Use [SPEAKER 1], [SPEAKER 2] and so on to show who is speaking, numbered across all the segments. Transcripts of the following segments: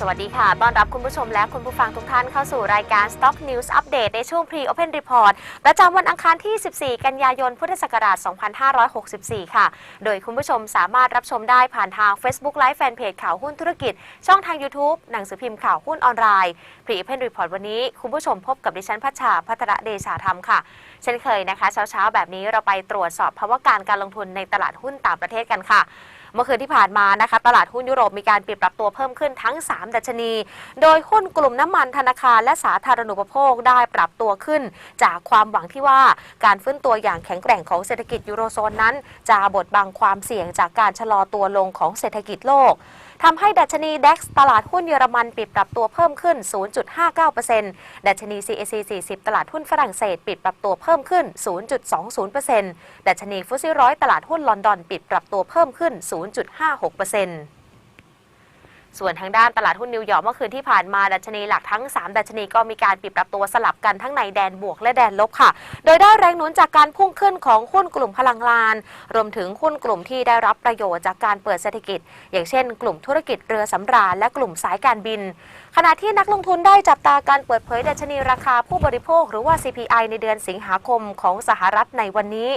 [SPEAKER 1] สวัสดีค่ะ ต้อนรับคุณผู้ชมและคุณผู้ฟังทุกท่านเข้าสู่รายการ Stock News Update ในช่วง Pre Open Report ประจำวันอังคารที่ 14 กันยายน พุทธศักราช 2564 ค่ะ โดยคุณผู้ชมสามารถรับชมได้ผ่านทาง Facebook Live Fanpage ข่าวหุ้นธุรกิจ ช่องทาง YouTube หนังสือพิมพ์ข่าวหุ้นออนไลน์ Pre Open Report วันนี้คุณผู้ชมพบกับดิฉันพัชชาพัทรเดชาธรรมค่ะ เช่นเคยนะคะ เช้าๆแบบนี้เราไปตรวจสอบภาวะการการลงทุนในตลาดหุ้นต่างประเทศกันค่ะ เมื่อคืนที่ผ่านมานะคะตลาดหุ้นยุโรปมีการปรับปรับตัวเพิ่มขึ้นทั้ง 3 ดัชนี โดยหุ้นกลุ่มน้ำมันธนาคารและสาธารณูปโภคได้ปรับตัวขึ้น จากความหวังที่ว่าการฟื้นตัวอย่างแข็งแกร่งของเศรษฐกิจยูโรโซนนั้น จะบดบังความเสี่ยงจากการชะลอตัวลงของเศรษฐกิจโลก ทำให้ดัชนี DAX ตลาดหุ้นเยอรมันปิดปรับตัวเพิ่มขึ้น 0.59%ดัชนี CAC 40 ตลาดหุ้นฝรั่งเศส ปิดปรับตัวเพิ่มขึ้น 0.20%ดัชนีฟุตซี่ร้อยตลาดหุ้นลอนดอน ปิดปรับตัวเพิ่มขึ้น 0.56% ส่วนทางด้านตลาดหุ้นนิวยอร์กเมื่อคืนที่ผ่านมาดัชนีหลักทั้ง 3 ดัชนีก็มีการปิดปรับตัวสลับกันทั้งในแดนบวกและแดนลบค่ะ โดยได้แรงหนุนจากการพุ่งขึ้นของหุ้นกลุ่มพลังงาน รวมถึงหุ้นกลุ่มที่ได้รับประโยชน์จากการเปิดเศรษฐกิจ อย่างเช่น กลุ่มธุรกิจเรือสำราญและกลุ่มสายการบิน ขณะที่นักลงทุนได้จับตาการเปิดเผยดัชนีราคาผู้บริโภค หรือว่า CPI ในเดือนสิงหาคมของสหรัฐในวันนี้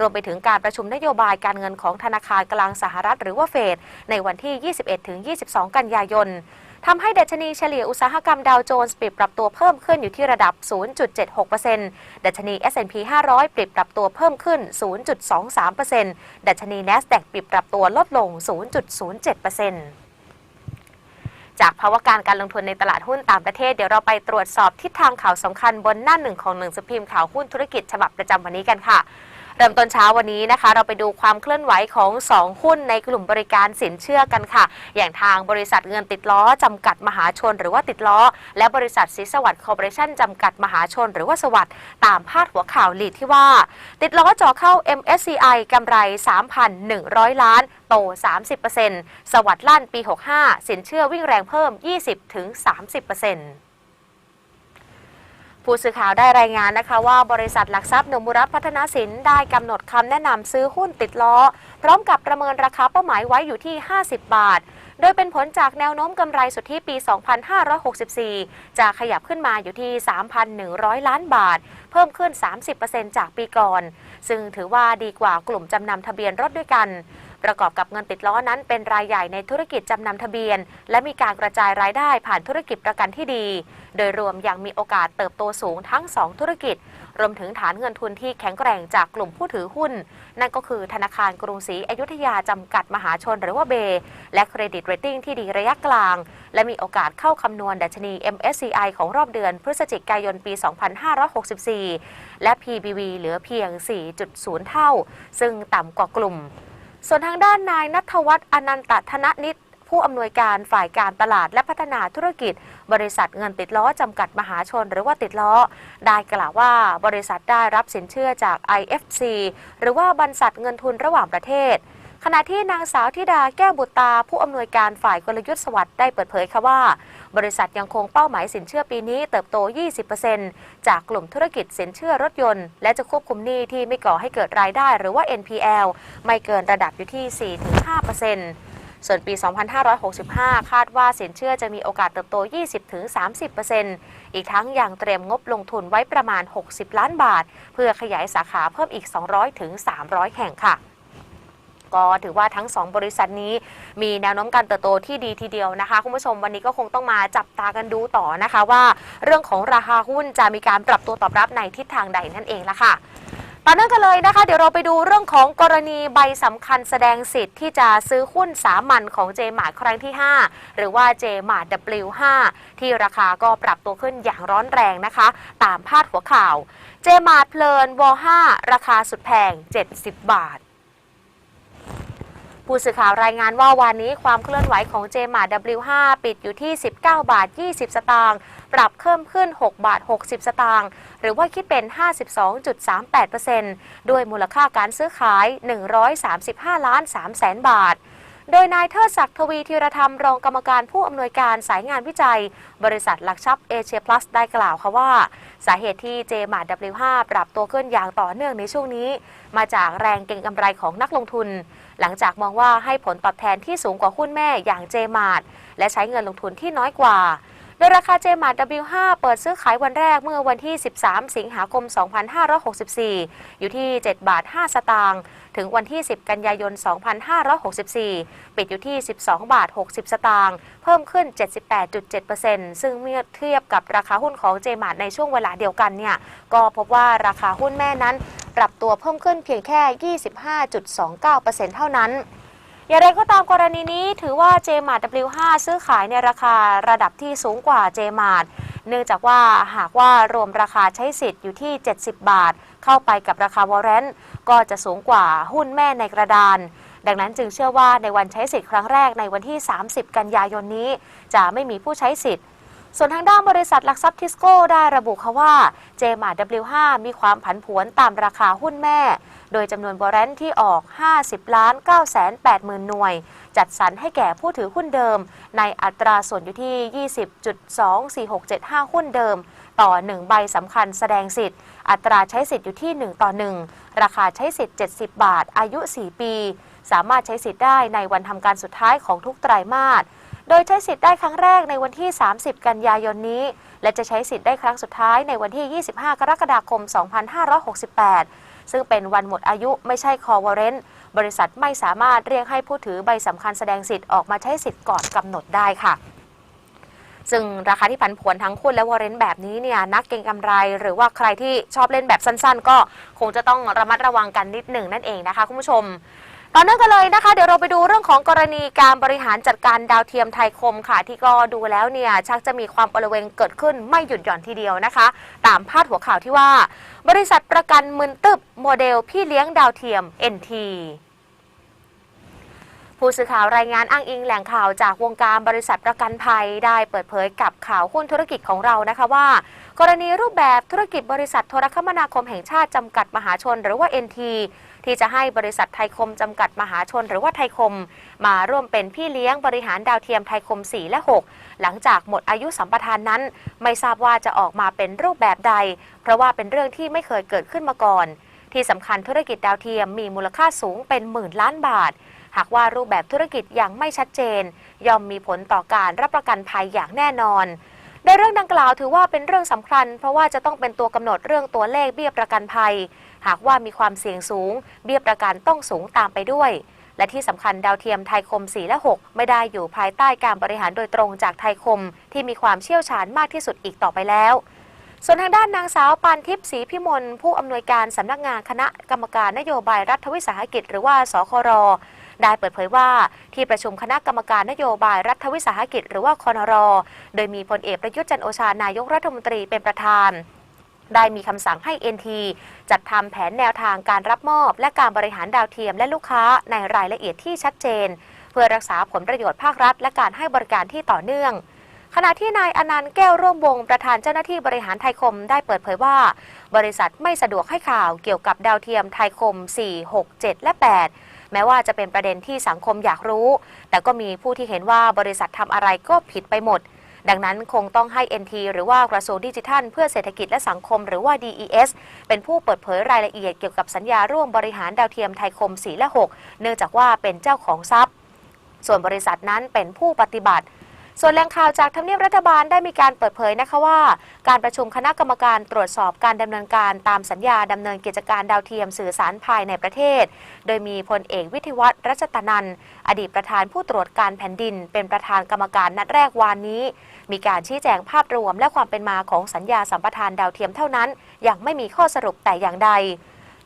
[SPEAKER 1] รวมไปถึงการประชุมนโยบายการเงินของธนาคารกลางสหรัฐหรือว่าเฟดในวันที่ 21-22 กันยายนทำให้ดัชนีเฉลี่ยอุตสาหกรรมดาวโจนส์ปิดปรับตัวเพิ่มขึ้นอยู่ที่ระดับ 0.76%ดัชนี S&P 500 ปิดปรับตัวเพิ่มขึ้น 0.23%ดัชนี NASDAQ ปิดปรับตัวลดลง 0.07%จากภาวะการการลงทุนในตลาดหุ้นต่างประเทศ เดี๋ยวเราไปตรวจสอบทิศทางข่าวสำคัญบนหน้าหนึ่งของหนังสือพิมพ์ข่าวหุ้นธุรกิจฉบับประจำวันนี้กันค่ะ เริ่มต้นเช้าวันนี้นะคะ เราไปดูความเคลื่อนไหวของ 2 หุ้นในกลุ่มบริการสินเชื่อกันค่ะ อย่างทางบริษัทเงินติดล้อจำกัดมหาชน หรือว่าติดล้อ และบริษัทศรีสวัสดิ์คอร์ปอเรชั่นจำกัดมหาชน หรือว่าสวัสด์ตามพาดหัวข่าวลีดที่ว่า ติดล้อจ่อเข้า MSCI กำไร 3,100 ล้านโต 30%สวัสด์ลั่นปี 65 สินเชื่อวิ่งแรงเพิ่ม 20-30% ผู้สื่อข่าวได้รายงานนะคะว่าบริษัทหลักทรัพย์หนุมุรัตพัฒนาสินได้กำหนดคำแนะนำซื้อหุ้นติดล้อ พร้อมกับประเมินราคาเป้าหมายไว้อยู่ที่ 50 บาท โดยเป็นผลจากแนวโน้มกำไรสุทธิปี 2564 จะขยับขึ้นมาอยู่ที่ 3,100 ล้านบาท เพิ่มขึ้น 30%จากปีก่อน ซึ่งถือว่าดีกว่ากลุ่มจำนำทะเบียนรถด้วยกัน ประกอบกับเงินติดล้อนั้นเป็นรายใหญ่ในธุรกิจจำนำทะเบียน และมีการกระจายรายได้ผ่านธุรกิจประกันที่ดี โดยรวมยังมีโอกาสเติบโตสูงทั้ง 2 ธุรกิจ รวมถึงฐานเงินทุนที่แข็งแกร่งจากกลุ่มผู้ถือหุ้น นั่นก็คือธนาคารกรุงศรีอยุธยาจำกัดมหาชนหรือว่าเบ และเครดิตเรตติ้งที่ดีระยะกลาง และมีโอกาสเข้าคำนวณดัชนี MSCI ของรอบเดือนพฤศจิกายนปี 2564 และ PBV เหลือเพียง 4.0 เท่า ซึ่งต่ำกว่ากลุ่ม ส่วนทางด้านนายนัทวัฒน์อนันตธนนิตผู้อำนวยการฝ่ายการตลาดและพัฒนาธุรกิจ บริษัทเงินติดล้อจำกัดมหาชนหรือว่าติดล้อ ได้กล่าวว่าบริษัทได้รับสินเชื่อจาก IFC หรือว่าบรรษัทเงินทุนระหว่างประเทศ ขณะที่นางสาวธิดาแก้วบุตราผู้อำนวยการฝ่ายกลยุทธ์สวัสด์ได้เปิดเผยค่ะว่า บริษัทยังคงเป้าหมายสินเชื่อปีนี้เติบโต 20%จากกลุ่มธุรกิจสินเชื่อรถยนต์ และจะควบคุมหนี้ที่ไม่ก่อให้เกิดรายได้ หรือว่า NPL ไม่เกินระดับอยู่ที่ 4-5%ส่วนปี 2565 คาดว่าสินเชื่อจะมีโอกาสเติบโต 20-30%อีกทั้งยังเตรียมงบลงทุนไว้ประมาณ 60 ล้านบาท เพื่อขยายสาขาเพิ่มอีก 200-300 แห่งค่ะ ก็ถือว่าทั้ง 2 บริษัทนี้มีแนวโน้มการเติบโตที่ดีทีเดียวนะคะ คุณผู้ชมวันนี้ก็คงต้องมาจับตากันดูต่อนะคะว่า เรื่องของราคาหุ้นจะมีการปรับตัวตอบรับในทิศทางใดนั่นเองละค่ะต่อเนื่องกันเลยนะคะ เดี๋ยวเราไปดูเรื่องของกรณีใบสำคัญแสดงสิทธิ์ที่จะซื้อหุ้นสามัญของเจมาร์ครั้งที่ 5 หรือว่าเจมาร์ W5 ที่ราคาก็ปรับตัวขึ้นอย่างร้อนแรงนะคะ ตามพาดหัวข่าว เจมาร์เพลินว5ราคาสุดแพง 70 บาท ผู้สื่อข่าวรายงานว่าวันนี้ความเคลื่อนไหวของเจมา W5 ปิดอยู่ที่ 19 บาท 20 สตางค์ปรับเพิ่มขึ้น 6 บาท 60 สตางค์หรือว่าคิดเป็น 52.38%ด้วยมูลค่าการซื้อขาย 135 ล้าน3แสนบาทโดยนายเทิดศักดิ์ทวีธีรธรรมรองกรรมการผู้อำนวยการสายงานวิจัย บริษัทหลักทรัพย์เอเชียพลัสได้กล่าวค่ะว่า สาเหตุที่เจมาร์ W5 ปรับตัวขึ้นอย่างต่อเนื่องในช่วงนี้ มาจากแรงเก็งกำไรของนักลงทุน หลังจากมองว่าให้ผลตอบแทนที่สูงกว่าหุ้นแม่อย่างเจมาร์และใช้เงินลงทุนที่น้อยกว่า โดยราคาเจมาร์ W5 เปิดซื้อขายวันแรกเมื่อวันที่ 13 สิงหาคม 2564 อยู่ที่ 7 บาท 5 สตางค์ถึงวันที่ 10 กันยายน 2564 ปิดอยู่ที่ 12 บาท 60 สตางค์เพิ่มขึ้น 78.7%ซึ่งเมื่อเทียบกับราคาหุ้นของเจมาร์ในช่วงเวลาเดียวกันเนี่ยก็พบว่าราคาหุ้นแม่นั้น ปรับตัวเพิ่มขึ้นเพียงแค่ 25.29%เท่านั้น อย่างไรก็ตามกรณีนี้ถือว่า JMart W5 ซื้อขายในราคาระดับที่สูงกว่า JMart เนื่องจากว่าหากว่ารวมราคาใช้สิทธิ์อยู่ที่ 70 บาท เข้าไปกับราคาวอร์เรนต์ก็จะสูงกว่าหุ้นแม่ในกระดาน ดังนั้นจึงเชื่อว่าในวันใช้สิทธิ์ครั้งแรกในวันที่ 30 กันยายนนี้ จะไม่มีผู้ใช้สิทธิ์ ส่วนทางด้านบริษัทหลักทรัพย์ทิสโก้ได้ระบุค่ะว่า JMA W5 มีความผันผวนตามราคาหุ้นแม่ โดยจำนวนบรนท์ที่ออก 50ล้าน9แสน8หมื่นหน่วย จัดสรรให้แก่ผู้ถือหุ้นเดิม ในอัตราส่วนอยู่ที่ 20.24675 หุ้นเดิม ต่อ 1 ใบสำคัญแสดงสิทธิ์ อัตราใช้สิทธิ์อยู่ที่ 1 ต่อ 1 ราคาใช้สิทธิ์ 70 บาท อายุ 4 ปี สามารถใช้สิทธิ์ได้ในวันทำการสุดท้ายของทุกไตรมาส โดยใช้สิทธิ์ได้ครั้งแรกในวันที่ 30 กันยายนนี้ และจะใช้สิทธิ์ได้ครั้งสุดท้ายในวันที่ 25 กรกฎาคม 2568 ซึ่งเป็นวันหมดอายุไม่ใช่คอวอเรนต์บริษัทไม่สามารถเรียกให้ผู้ถือใบสำคัญแสดงสิทธิ์ออกมาใช้สิทธิ์ก่อนกำหนดได้ค่ะซึ่งราคาที่ผันผวนทั้งหุ้นและวอร์เรนต์แบบนี้เนี่ยนักเก็งกำไรหรือว่าใครที่ชอบเล่นแบบสั้นๆ ก็คงจะต้องระมัดระวังกันนิดหนึ่งนั่นเองนะคะคุณผู้ชม ต่อเนื่องกันเลยนะคะ เดี๋ยวเราไปดูเรื่องของกรณีการบริหารจัดการดาวเทียมไทยคมค่ะ ที่ก็ดูแล้วเนี่ยชักจะมีความประเวงเกิดขึ้นไม่หยุดหย่อนทีเดียวนะคะ ตามพาดหัวข่าวที่ว่า บริษัทประกันมึนตึบโมเดลพี่เลี้ยงดาวเทียม NT ผู้สื่อข่าวรายงานอ้างอิงแหล่งข่าวจากวงการบริษัทประกันภัยได้เปิดเผยกับข่าวหุ้นธุรกิจของเรานะคะว่า กรณีรูปแบบธุรกิจบริษัทโทรคมนาคมแห่งชาติจำกัดมหาชน หรือว่า NT ที่จะให้บริษัทไทยคมจำกัดมหาชนหรือว่าไทยคม มาร่วมเป็นพี่เลี้ยงบริหารดาวเทียมไทยคม 4 และ 6 หลังจากหมดอายุสัมปทานนั้น ไม่ทราบว่าจะออกมาเป็นรูปแบบใด เพราะว่าเป็นเรื่องที่ไม่เคยเกิดขึ้นมาก่อน ที่สำคัญธุรกิจดาวเทียมมีมูลค่าสูงเป็นหมื่นล้านบาท หากว่ารูปแบบธุรกิจยังไม่ชัดเจน ย่อมมีผลต่อการรับประกันภัยอย่างแน่นอนในเรื่องดังกล่าวถือว่าเป็นเรื่องสำคัญ เพราะว่าจะต้องเป็นตัวกำหนดเรื่องตัวเลขเบี้ยประกันภัย หากว่ามีความเสี่ยงสูง เบี้ยประกันต้องสูงตามไปด้วย และที่สำคัญดาวเทียมไทยคม 4 และ 6 ไม่ได้อยู่ภายใต้การบริหารโดยตรงจากไทยคม ที่มีความเชี่ยวชาญมากที่สุดอีกต่อไปแล้วส่วนทางด้านนางสาวปานทิพย์ศรีพิมลผู้อำนวยการสำนักงานคณะกรรมการนโยบายรัฐวิสาหกิจ หรือว่าสครได้เปิดเผยว่าที่ประชุมคณะกรรมการนโยบายรัฐวิสาหกิจ หรือว่าคอนรโดยมีพลเอกประยุทธ์จันโอชานายกรัฐมนตรีเป็นประธาน ได้มีคำสั่งให้ NT จัดทำแผนแนวทางการรับมอบ และการบริหารดาวเทียมและลูกค้าในรายละเอียดที่ชัดเจน เพื่อรักษาผลประโยชน์ภาครัฐ และการให้บริการที่ต่อเนื่อง ขณะที่นายอนันต์แก้วร่วมวงประธานเจ้าหน้าที่บริหารไทยคมได้เปิดเผยว่า บริษัทไม่สะดวกให้ข่าวเกี่ยวกับดาวเทียมไทยคม 4 6 7 และ 8 แม้ว่าจะเป็นประเด็นที่สังคมอยากรู้ แต่ก็มีผู้ที่เห็นว่าบริษัททำอะไรก็ผิดไปหมด ดังนั้นคงต้องให้ NT หรือว่ากระทรวงดิจิทัล เพื่อเศรษฐกิจและสังคมหรือว่า DES เป็นผู้เปิดเผยรายละเอียดเกี่ยวกับสัญญาร่วมบริหารดาวเทียมไทยคม 4 และ 6 เนื่องจากว่าเป็นเจ้าของทรัพย์ ส่วนบริษัทนั้นเป็นผู้ปฏิบัติ ส่วนแหล่งข่าวจากทำเนียบรัฐบาลได้มีการเปิดเผยนะคะว่า การประชุมคณะกรรมการตรวจสอบการดำเนินการตามสัญญาดำเนินกิจการดาวเทียมสื่อสารภายในประเทศ โดยมีพลเอกวิทยวัฒน์รัชตนันอดีตประธานผู้ตรวจการแผ่นดิน เป็นประธานกรรมการนัดแรกวานนี้ มีการชี้แจงภาพรวมและความเป็นมาของสัญญาสัมปทานดาวเทียมเท่านั้นยังไม่มีข้อสรุปแต่อย่างใด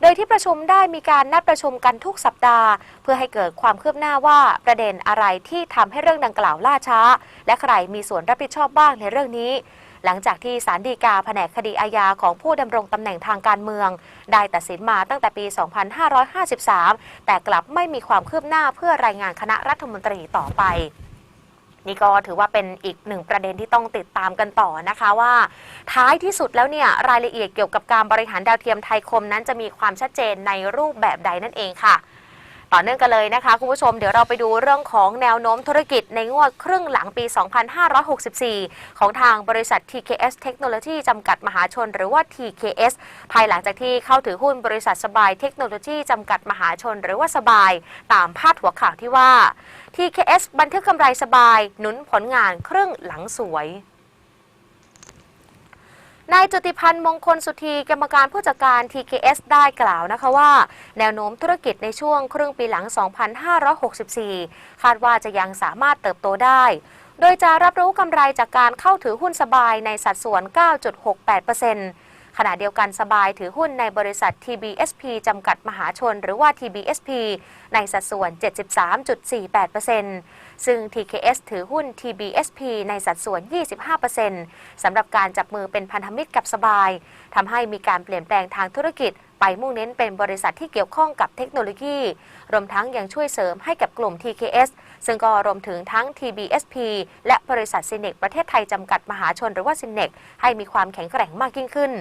[SPEAKER 1] โดยที่ประชุมได้มีการนัดประชุมกันทุกสัปดาห์ เพื่อให้เกิดความคืบหน้าว่าประเด็นอะไรที่ทำให้เรื่องดังกล่าวล่าช้า และใครมีส่วนรับผิดชอบบ้างในเรื่องนี้ หลังจากที่ศาลฎีกาแผนกคดีอาญาของผู้ดำรงตำแหน่งทางการเมือง ได้ตัดสินมาตั้งแต่ปี 2553 แต่กลับไม่มีความคืบหน้าเพื่อรายงานคณะรัฐมนตรีต่อไป นี่ก็ถือว่าเป็นอีกหนึ่งประเด็นที่ต้องติดตามกันต่อนะคะว่า ท้ายที่สุดแล้วเนี่ยรายละเอียดเกี่ยวกับการบริหารดาวเทียมไทยคมนั้นจะมีความชัดเจนในรูปแบบใดนั่นเองค่ะต่อเนื่องกันเลยนะคะ คุณผู้ชมเดี๋ยวเราไปดูเรื่องของแนวโน้มธุรกิจในงวดครึ่งหลังปี 2564 ของทางบริษัท TKS Technology จำกัดมหาชน หรือว่า TKS ภายหลังจากที่เข้าถือหุ้นบริษัทสบายเทคโนโลยีจำกัดมหาชน หรือว่าสบาย ตามพาดหัวข่าวที่ว่า TKS บันทึกกำไรสบาย หนุนผลงานครึ่งหลังสวยนายจุติพันธ์มงคลสุธีกรรมการผู้จัดการ TKS ได้กล่าวนะคะว่า แนวโน้มธุรกิจในช่วงครึ่งปีหลัง 2564 คาดว่าจะยังสามารถเติบโตได้ โดยจะรับรู้กำไรจากการเข้าถือหุ้นสบายในสัดส่วน 9.68% ขณะเดียวกันสบายถือหุ้นในบริษัท TBSP จำกัดมหาชน หรือว่า TBSP ในสัดส่วน 73.48%ซึ่ง TKS ถือหุ้น TBSP ในสัดส่วน 25%สำหรับการจับมือเป็นพันธมิตรกับสบายทำให้มีการเปลี่ยนแปลงทางธุรกิจไปมุ่งเน้นเป็นบริษัทที่เกี่ยวข้องกับเทคโนโลยี รวมทั้งยังช่วยเสริมให้กับกลุ่ม TKS ซึ่งก็รวมถึงทั้ง TBSP และบริษัทซินเนกประเทศไทยจำกัดมหาชนหรือว่าซินเนกให้มีความแข็งแกร่งมากยิ่งขึ้น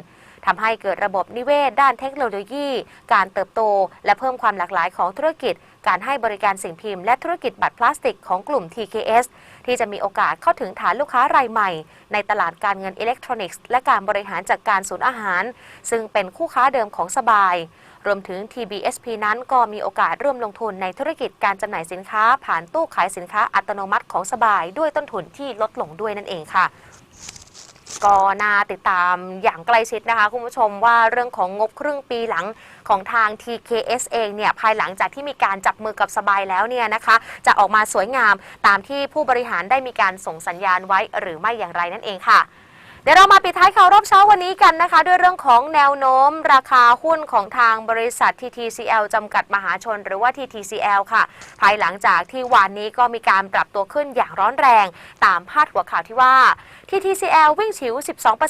[SPEAKER 1] ทำให้เกิดระบบนิเวศ ด้านเทคโนโลยี การเติบโต และเพิ่มความหลากหลายของธุรกิจ การให้บริการสิ่งพิมพ์ และธุรกิจบัตรพลาสติกของกลุ่ม TKS ที่จะมีโอกาสเข้าถึงฐานลูกค้ารายใหม่ ในตลาดการเงินอิเล็กทรอนิกส์ และการบริหารจัดการศูนย์อาหาร ซึ่งเป็นคู่ค้าเดิมของสบาย รวมถึง TBSP นั้นก็มีโอกาสร่วมลงทุนในธุรกิจการจำหน่ายสินค้า ผ่านตู้ขายสินค้าอัตโนมัติของสบาย ด้วยต้นทุนที่ลดลงด้วยนั่นเองค่ะ ก็น่าติดตามอย่างใกล้ชิดนะคะคุณผู้ชมว่าเรื่องของงบครึ่งปีหลังของทาง TKS เองเนี่ยภายหลังจากที่มีการจับมือกับสบายแล้วเนี่ยนะคะจะออกมาสวยงามตามที่ผู้บริหารได้มีการส่งสัญญาณไว้หรือไม่อย่างไรนั่นเองค่ะ เดี๋ยวเรามาปิดท้ายข่าวรอบเช้าวันนี้กันนะคะ ด้วยเรื่องของแนวโน้ม ราคาหุ้นของทางบริษัท TTCL จำกัดมหาชน หรือว่า TTCL ค่ะ ภายหลังจากที่วานนี้ก็มีการปรับตัวขึ้นอย่างร้อนแรง ตามพาดหัวข่าวที่ว่า TTCL วิ่งฉิว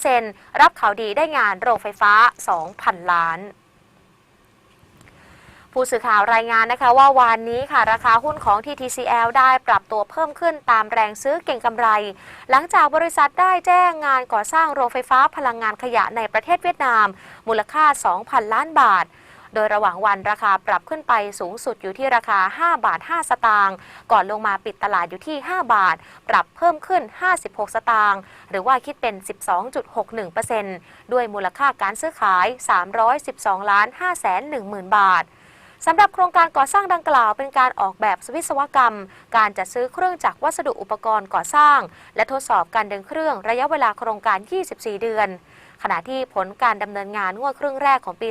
[SPEAKER 1] 12%รับข่าวดีได้งานโรงไฟฟ้า 2,000 ล้าน ผู้สื่อข่าวรายงานนะคะว่าวานนี้ค่ะ ราคาหุ้นของ TTCL ได้ปรับตัวเพิ่มขึ้นตามแรงซื้อเก่งกำไร หลังจากบริษัทได้แจ้งงานก่อสร้างโรงไฟฟ้าพลังงานขยะในประเทศเวียดนาม มูลค่า 2,000 ล้านบาท โดยระหว่างวันราคาปรับขึ้นไปสูงสุดอยู่ที่ราคา 5 บาท 5 สตางค์ก่อนลงมาปิดตลาดอยู่ที่ 5 บาท ปรับเพิ่มขึ้น 56 สตางค์หรือว่าคิดเป็น 12.61%ด้วยมูลค่าการซื้อขาย 312 ล้าน5แสน1หมื่นบาท สำหรับโครงการก่อสร้างดังกล่าวเป็นการออกแบบวิศวกรรม การจัดซื้อเครื่องจักรวัสดุอุปกรณ์ก่อสร้าง และทดสอบการเดินเครื่องระยะเวลาโครงการ 24 เดือนขณะที่ผลการดำเนินงานงวดครึ่งแรกของปี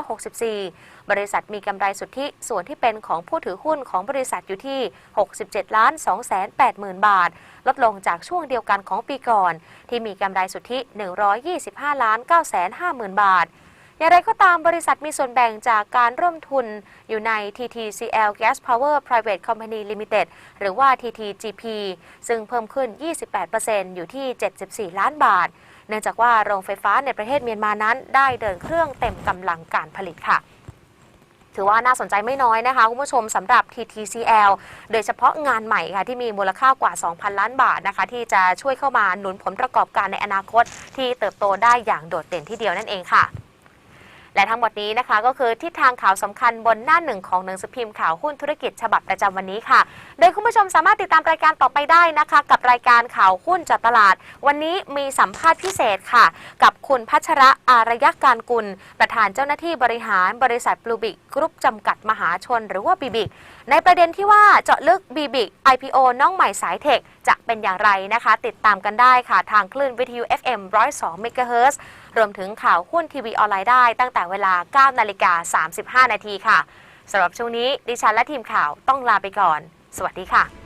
[SPEAKER 1] 2564 บริษัทมีกำไรสุทธิส่วนที่เป็นของผู้ถือหุ้นของบริษัทอยู่ที่ 67ล้าน2 8 0 0 0 0บาท ลดลงจากช่วงเดียวกันของปีก่อน ที่มีกำไรสุทธิ 125ล้าน9 5 0 0 0 0 บาท อย่างไรก็ตามบริษัทมีส่วนแบ่งจากการร่วมทุนอยู่ใน TTCL Gas Power Private Company Limited หรือว่า TTGP ซึ่งเพิ่มขึ้น 28%อยู่ที่ 74 ล้านบาท เนื่องจากว่าโรงไฟฟ้าในประเทศเมียนมานั้นได้เดินเครื่องเต็มกำลังการผลิตค่ะถือว่าน่าสนใจไม่น้อยนะคะ คุณผู้ชมสำหรับ TTCL โดยเฉพาะงานใหม่ค่ะ ที่มีมูลค่ากว่า 2,000 ล้านบาทนะคะ ที่จะช่วยเข้ามาหนุนผลประกอบการในอนาคต ที่เติบโตได้อย่างโดดเด่นที่เดียวนั่นเองค่ะ และทั้งหมดนี้นะคะ ก็คือทิศทางข่าวสำคัญบนหน้าหนึ่งของหนังสือพิมพ์ข่าวหุ้นธุรกิจฉบับประจำวันนี้ค่ะ โดยคุณผู้ชมสามารถติดตามรายการต่อไปได้นะคะ กับรายการข่าวหุ้นจัดตลาด วันนี้มีสัมภาษณ์พิเศษค่ะ กับคุณพัชระอารยการกุล ประธานเจ้าหน้าที่บริหารบริษัทบลูบิกกรุ๊ปจำกัดมหาชนหรือว่าบีบิกในประเด็นที่ว่าเจาะลึกบีบิก IPO น้องใหม่สายเทคจะเป็นอย่างไรนะคะ ติดตามกันได้ค่ะทางคลื่นวิทยุ FM 102 MHz รวมถึงข่าวหุ้นทีวีออนไลน์ได้ตั้งแต่เวลา 9 นาฬิกา 35 นาทีค่ะสำหรับช่วงนี้ดิฉันและทีมข่าวต้องลาไปก่อน สวัสดีค่ะ